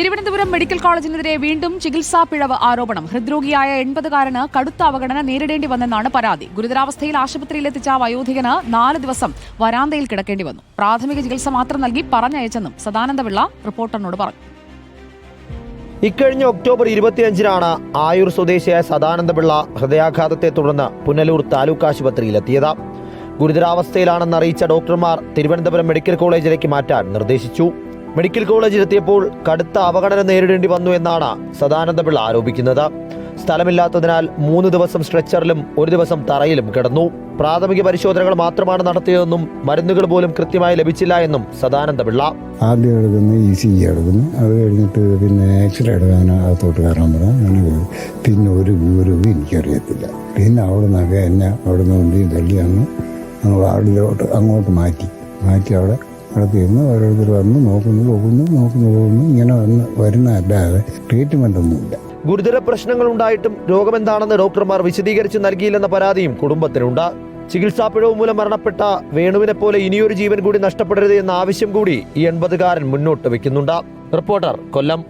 Thiruvananthapuram medical കോളേജിനെതിരെ വീണ്ടും ചികിത്സാ പിഴവ് ആരോപണം. ഹൃദ്രോഗിയായ എൺപതുകാരന് കടുത്ത അവഗണന നേരിടേണ്ടി വന്നെന്നാണ് പരാതി. ഗുരുതരാവസ്ഥയിൽ ആശുപത്രിയിലെത്തിച്ച വയോധികന് നാല് ദിവസം വരാന്തയിൽ കിടക്കേണ്ടി വന്നു. പ്രാഥമിക ചികിത്സ മാത്രം നൽകി പറഞ്ഞയച്ചെന്നും സദാനന്ദപിള്ള റിപ്പോർട്ടറിനോട് പറഞ്ഞു. ഇക്കഴിഞ്ഞ ഒക്ടോബർ ഇരുപത്തിയഞ്ചിനാണ് ആയൂർ സ്വദേശിയായ സദാനന്ദപിള്ള ഹൃദയാഘാതത്തെ തുടർന്ന് പുനലൂർ താലൂക്ക് ആശുപത്രിയിലെത്തിയത് ഗുരുതരാവസ്ഥയിലാണെന്ന് അറിയിച്ച ഡോക്ടർമാർ തിരുവനന്തപുരം മെഡിക്കൽ കോളേജിലേക്ക് മാറ്റാൻ നിർദ്ദേശിച്ചു. മെഡിക്കൽ കോളേജിലെത്തിയപ്പോൾ കടുത്ത അപകടനം നേരിടേണ്ടി വന്നു എന്നാണ് സദാനന്ദപിള്ള ആരോപിക്കുന്നത്. സ്ഥലമില്ലാത്തതിനാൽ മൂന്ന് ദിവസം സ്ട്രെച്ചറിലും ഒരു ദിവസം തറയിലും കിടന്നു. പ്രാഥമിക പരിശോധനകൾ മാത്രമാണ് നടത്തിയതെന്നും മരുന്നുകൾ പോലും കൃത്യമായി ലഭിച്ചില്ല എന്നും സദാനന്ദപിള്ള. ആദ്യം എടുക്കുന്നു ഇ സി ജി എടുക്കുന്നു അത് കഴിഞ്ഞിട്ട് പിന്നെ എക്സ്റേ എടുക്കാൻ അകത്തോട്ട് കയറാൻ പറഞ്ഞു പിന്നെ ഒരു വിവരവും എനിക്കറിയത്തില്ല. പിന്നെ അവിടെ നിന്നൊക്കെ എന്നെ അവിടെ നിന്ന് തള്ളിയാണ് അങ്ങോട്ട് മാറ്റി. മാറ്റി അവിടെ കിടത്തിയിരുന്നു ഓരോരുത്തർ വന്ന് നോക്കുന്നു പോകുന്നു നോക്കുന്നു പോകുന്നു. ഇങ്ങനെ വന്ന് വരുന്നതല്ലാതെ ട്രീറ്റ്മെന്റ് ഒന്നുമില്ല. ഗുരുതര പ്രശ്നങ്ങൾ ഉണ്ടായിട്ടും രോഗമെന്താണെന്ന് ഡോക്ടർമാർ വിശദീകരിച്ച് നൽകിയില്ലെന്ന പരാതിയും കുടുംബത്തിനുണ്ട്. ചികിത്സാ പിഴവ് മൂലം മരണപ്പെട്ട വേണുവിനെ പോലെ ഇനിയൊരു ജീവൻ കൂടി നഷ്ടപ്പെടരുത് എന്ന ആവശ്യം കൂടി ഈ എൺപതുകാരൻ മുന്നോട്ട് വെക്കുന്നുണ്ട്. റിപ്പോർട്ടർ കൊല്ലം